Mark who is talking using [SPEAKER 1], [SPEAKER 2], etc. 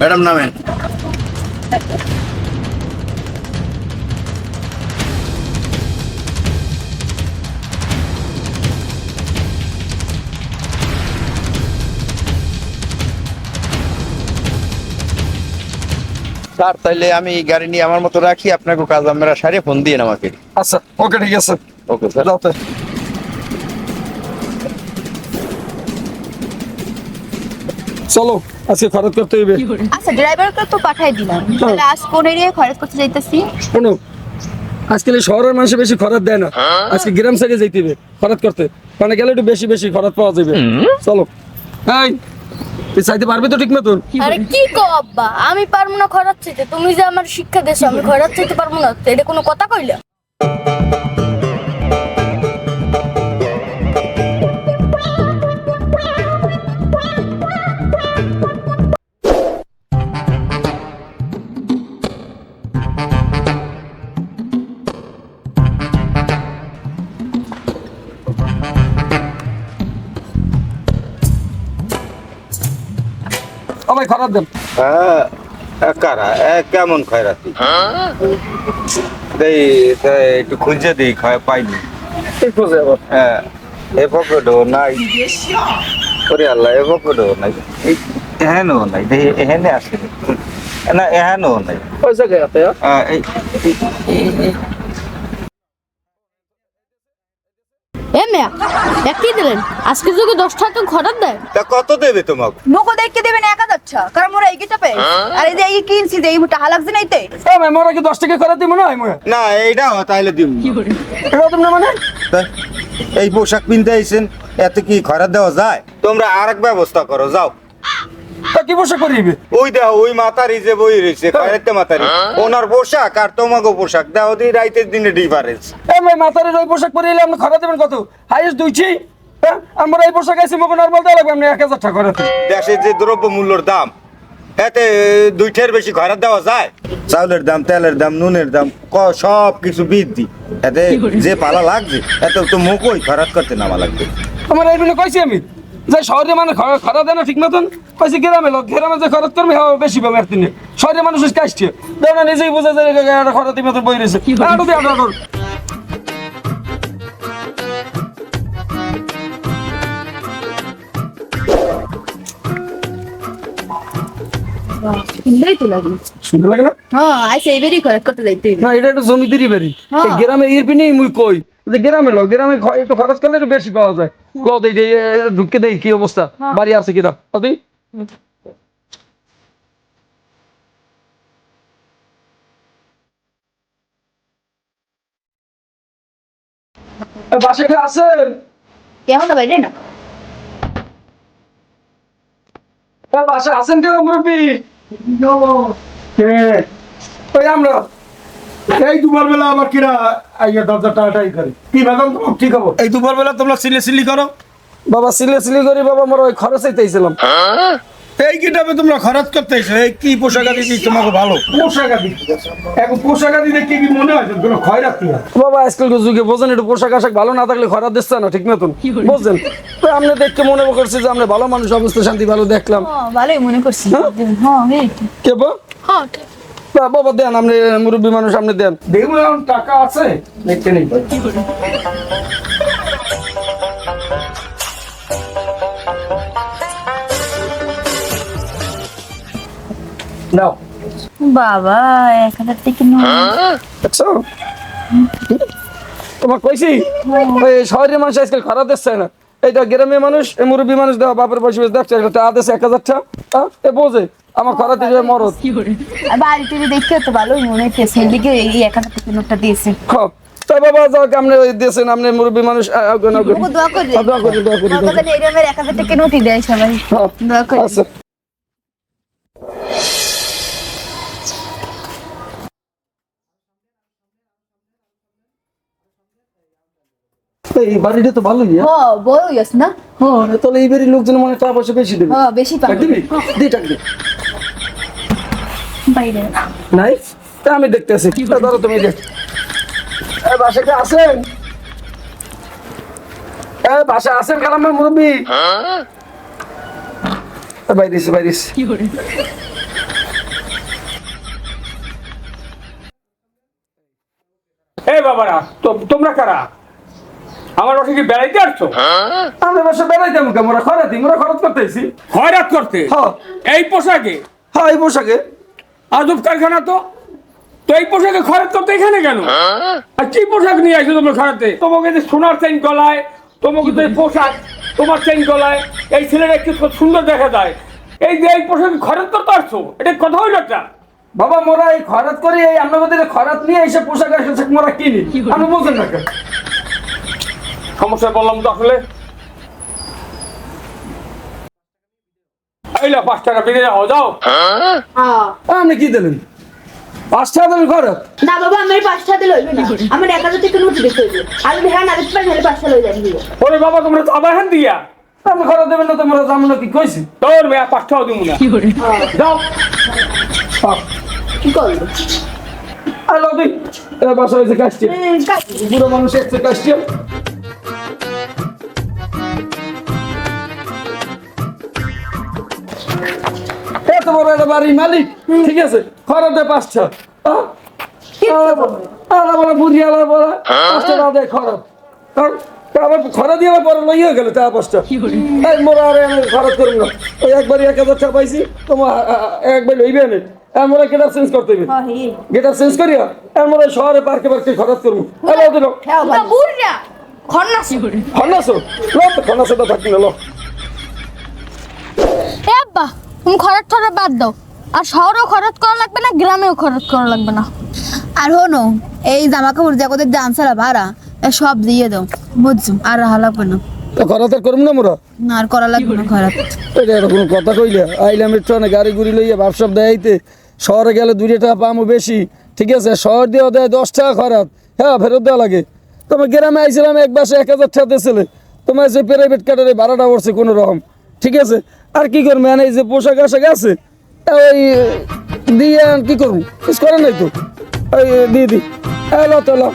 [SPEAKER 1] Madam নামেন। Sir তাইলে আমি গাড়ি নিয়ে আমার মতো রাখি আপনাকে কাজ আমরা সারিয়ে ফোন দিয়ে আমাকে
[SPEAKER 2] আচ্ছা ওকে ঠিক আছে।
[SPEAKER 1] Okay sir.
[SPEAKER 2] চলো আজকে খরচ করতে হইবে।
[SPEAKER 3] আচ্ছা ড্রাইভারকে তো পাঠাই দিলাম। তাহলে আজ কোন এরিয়ায় খরচ করতে যাইতেছি?
[SPEAKER 2] শোনো আজকাল এই শহরের মানুষে বেশি খরচ দেয় না। আজকে গ্রাম সাইডে যাইতে হবে খরচ করতে। মানে গেলে একটু বেশি বেশি খরচ পাওয়া যাবে চলো। এই তুই চাইতে পারবি তো ঠিক মতন?
[SPEAKER 3] আরে কি কো আব্বা? আমি পারব না খরচ চাইতে। তুমি যে আমার শিক্ষা দেছো আমি খরচ চাইতে পারব না। এটা কোনো কথা কইলা?
[SPEAKER 2] ও ভাই দেন।
[SPEAKER 4] হ্যাঁ এ কারা? এ কেমন খয়রাতি? দেই তে একটু খুঁজে দিই খয় পাইনি। হ্যাঁ এ পকেটও নাই। ওরে আল্লাহ এ পকেটও নাই। এই এহেনও নাই দেই এহেনে আসে না এহেনও নাই।
[SPEAKER 2] ওই জায়গায় আছে
[SPEAKER 4] আহ, এই এই- এই- এই-
[SPEAKER 3] এ মেয়া একই দিলেন? আজকে যুগে দশ টাকা খরচ দেয়?
[SPEAKER 4] তা কত দেবে তোমাকে?
[SPEAKER 5] নকো দেখকে দেবেন এক হাজার ছা কারণ মোরা এগিয়ে চাপে। আর এই যে এই কিনছি যে এই টাহা লাগছে না এতে
[SPEAKER 2] ও ভাই মোরা কি দশ টাকা খরচ দিব না? মই
[SPEAKER 4] না এইটা তাইলে দিব
[SPEAKER 2] এটা তুমি না মানে?
[SPEAKER 4] এই পোশাক পিনতে আইছেন এত কি খরচ দেওয়া যায়? তোমরা আরেক ব্যবস্থা করো যাও।
[SPEAKER 2] কি বসে করিবে
[SPEAKER 4] ওই দেখো ওই মাতারি যে বই রয়েছে খয়রাতে মাতারি ওনার পোশাক আর তোমাকে পোশাক। দেখো দি রাইতের দিনে ডিফারেন্স
[SPEAKER 2] ভাই মাথার ওই পোশাক পরে এলে আপনি খরচ দেবেন কত? হাইয়েস্ট দুইছি হ্যাঁ আমরা এই পোশাক নর্মাল দেওয়া লাগবে আপনি এক হাজার টাকা খরচ
[SPEAKER 4] দেশের যে দ্রব্য মূল্যর দাম এতে দুইটার বেশি খরচ দেওয়া যায়। চাউলের দাম তেলের দাম নুনের দাম ক- সব কিছু বৃদ্ধি। এতে যে পালা লাগছে এত তো মুখই খরচ করতে নামা লাগবে।
[SPEAKER 2] আমার এই জন্য কইছি আমি যে শহরে মানে খ- খরচ দেয় না ঠিক মতন। কইছি গ্রামে লোক গ্রামে যে খরচ করবে হ্যাঁ বেশি পাবে আর তিনি শহরে মানুষ কাজটি দেও না নিজেই বুঝে যে একটা খরচ ঠিক মতন বই রয়েছে আরও দিয়ে আরও
[SPEAKER 3] হ্যাঁ
[SPEAKER 2] গ্রামে মুই কই। যে গ্রামে লোক গ্রামে খ- একটু খরচ করলে একটু বেশি পাওয়া যায়। এই ঢুকে দেই কি অবস্থা? বাড়ি আছে কিনা? কদি বাসে আছেন?
[SPEAKER 3] কেমন বাইরে? না।
[SPEAKER 2] বাসা আছেন কেন মুরব্বী? কে? ওই আমরা?
[SPEAKER 6] এই দুপুর বেলা আমার কিরা আইয়া দরজা টাটাই করে? কি বেতন তোমার ঠিক হব এই দুপুর বেলা তোমরা সিলে সিলি করো।
[SPEAKER 2] বাবা সিলে সিলি করি বাবা আমার ওই খরচ
[SPEAKER 6] এই কিটাবে তোমরা খরচ করতে এসো এই কি পোশাক আদি দিই তোমাকে ভালো? পোশাক আদি এখন পোশাক আদি দেখে কি মনে হয় কোনো ক্ষয় রাখতে হয়
[SPEAKER 2] বাবা আজকাল যুগে বোঝেন একটু পোশাক আশাক ভালো না থাকলে খরা দিচ্ছে না ঠিক মতন? বুঝছেন তো আপনি দেখতে মনে করছি যে আমরা ভালো মানুষ অবস্থা শান্তি ভালো দেখলাম।
[SPEAKER 5] হ্যাঁ ভালোই মনে করছি। হ্যাঁ? এই
[SPEAKER 2] কে
[SPEAKER 3] হ্যাঁ
[SPEAKER 2] বাবা দেন আপনি মুরব্বী মানুষ আপনি দেন।
[SPEAKER 6] দেখুন টাকা আছে দেখতে নেই। নাও।
[SPEAKER 5] বাবা এক হাজার থেকে
[SPEAKER 2] দেখছ তোমার কইছি শহরের মানুষ আজকাল খরা দিচ্ছে না। এইটা গ্রামের মানুষ এই মুরব্বী মানুষ দেওয়া বাপের বসে দেখছে একটা আদেশ এক হাজার টাকা এ বোঝে আমার খরা দিবে মরদ।
[SPEAKER 5] বাড়ি টিভি দেখতে তো ভালোই মনে হচ্ছে দিকে এই এক হাজার থেকে নোটটা দিয়েছে।
[SPEAKER 2] হ্যাঁ তাই বাবা যাও আপনি দিয়েছেন? আপনি মুরব্বী মানুষ
[SPEAKER 5] দোয়া করি।
[SPEAKER 2] হ্যাঁ, দোয়া করি দোয়া করি।
[SPEAKER 5] আমাদের এরিয়ামের এক হাজার থেকে নোটই দেয় সবাই।
[SPEAKER 2] হ্যাঁ,
[SPEAKER 5] দোয়া করি।
[SPEAKER 2] এই বাড়িটা তো ভালোই হ্যাঁ?
[SPEAKER 5] হ্যাঁ বড় হইয়াস না?
[SPEAKER 2] হ্যাঁ তাহলে এই বাড়ির লোকজন মনে টাকা পয়সা বেশি দেবে।
[SPEAKER 5] হ্যাঁ বেশি পাবে
[SPEAKER 2] দিবি? হ্যাঁ। দে টাকা দে।
[SPEAKER 5] বাইরে।
[SPEAKER 2] নাই? তা আমি দেখতে আছি কি ধরো তুমি দেখ এ বাসাতে আছেন? এ বাসা আছেন কালামের মুরব্বি? হ্যাঁ বাইরিস বাইরিস কি করে?
[SPEAKER 7] এই বাবারা তোমরা কারা? আমার বাসা কি বেড়াইতে আসছো?
[SPEAKER 2] আমরা বাসা বেড়াইতে মুখে মোরা খরাতি মোরা খরচ করতেছি।
[SPEAKER 7] খয়রাত করতে?
[SPEAKER 2] হ্যাঁ।
[SPEAKER 7] এই পোশাকে?
[SPEAKER 2] হ্যাঁ এই পোশাকে।
[SPEAKER 7] আজব কারখানা তো। তো এই পোশাকে খরচ করতে এখানে কেন? আর কি পোশাক নিয়ে আসছো তোমরা খরাতে তোমাকে যে সোনার চেন গলায় তোমাকে তো এই পোশাক তোমার চেন গলায় এই ছেলেটা একটু সুন্দর দেখা যায়। এই যে এই পোশাকে খরচ করতে আসছো? এটা কথা হইল একটা?
[SPEAKER 2] বাবা মোরা এই খরাত করি এই আমাদের খরাত নিয়ে এসে পোশাক আশাক মোরা কিনি? আমি বলছেন না কেন?
[SPEAKER 7] সমস্যা বললাম তো আসলে। এই লা পাঁচ টাকা বেরিয়ে যাও যাও।
[SPEAKER 2] আপনি কি দিলেন? পাঁচ টাকা দিলেন খরচ
[SPEAKER 5] না বাবা আমার পাঁচটা দিলে হইবে না। আমার এক হাজার থেকে নোট দিতে হইবে আর যদি হ্যাঁ না দিতে পারেন তাহলে পাঁচটা লই যাবেন
[SPEAKER 7] ওরে বাবা তোমরা তো আবার হ্যান দিয়া।
[SPEAKER 2] আপনি খরচ দেবেন না তোমরা জানো না কি কইছি।
[SPEAKER 7] তোর মেয়া পাঁচ টাকা দিব না। যাও।
[SPEAKER 5] কি করব
[SPEAKER 2] হ্যালো তুই বাসা হয়েছে কাজটি বুড়ো মানুষ এসছে একটা বাড়ির মালিক। ঠিক আছে? খরচ পাঁচটা। আহ? আলা বুঝি আলা বলা। পাঁচটা না দেয় খরচ আবার খরা দিয়ে আবার পরে লইয়া গেল তা পাঁচটা। এই মোরা আরে খরচ করুন না। ওই একবারই এক হাজার টাকা পাইছি তোমার একবার লইবে না আমরা গেটার চেঞ্জ করতে হবে গেটার চেঞ্জ করিয়া আমরা শহরে পার্কে পার্কে খরচ করব হ্যালো দিল।
[SPEAKER 5] হ্যাঁ ভাই
[SPEAKER 3] বুড়া খন্নাসি
[SPEAKER 2] খন্নাসো লো তো খন্নাসো থাকি না লো।
[SPEAKER 3] এ আব্বা তুমি খরচ টরচ বাদ দাও। আর শহরেও খরচ করা লাগবে না গ্রামেও খরচ করা লাগবে না।
[SPEAKER 8] আর হনো এই জামা কাপড় জাগতের যে আনসারা ভাড়া এ সব দিয়ে দাও বুঝছ? আর রাহা লাগবে না।
[SPEAKER 2] তো খরচ আর করুম না মোরা?
[SPEAKER 8] না আর করা লাগবে না খারাপ
[SPEAKER 2] এটা এরকম কথা কইলে আইলাম একটু গাড়ি গুড়ি লইয়া ব্যবসা দেয়াইতে শহরে গেলে দুই টাকা পামো বেশি ঠিক আছে? শহর দিয়ে দেয় দশ টাকা খরাত হ্যাঁ ফেরত দেওয়া লাগে। তোমার গ্রামে আইছিলাম এক বাসে এক হাজার টাকা দিয়েছিলে। তোমার যে প্রাইভেট কাটারে ভাড়াটা পড়ছে কোনো রকম। ঠিক আছে? আর কি করব? মানে এই যে পোশাক আশাক আছে ওই দিয়ে আর কি করব? কিছু করে নাই তো। ওই দিয়ে দি। এলো তো এলো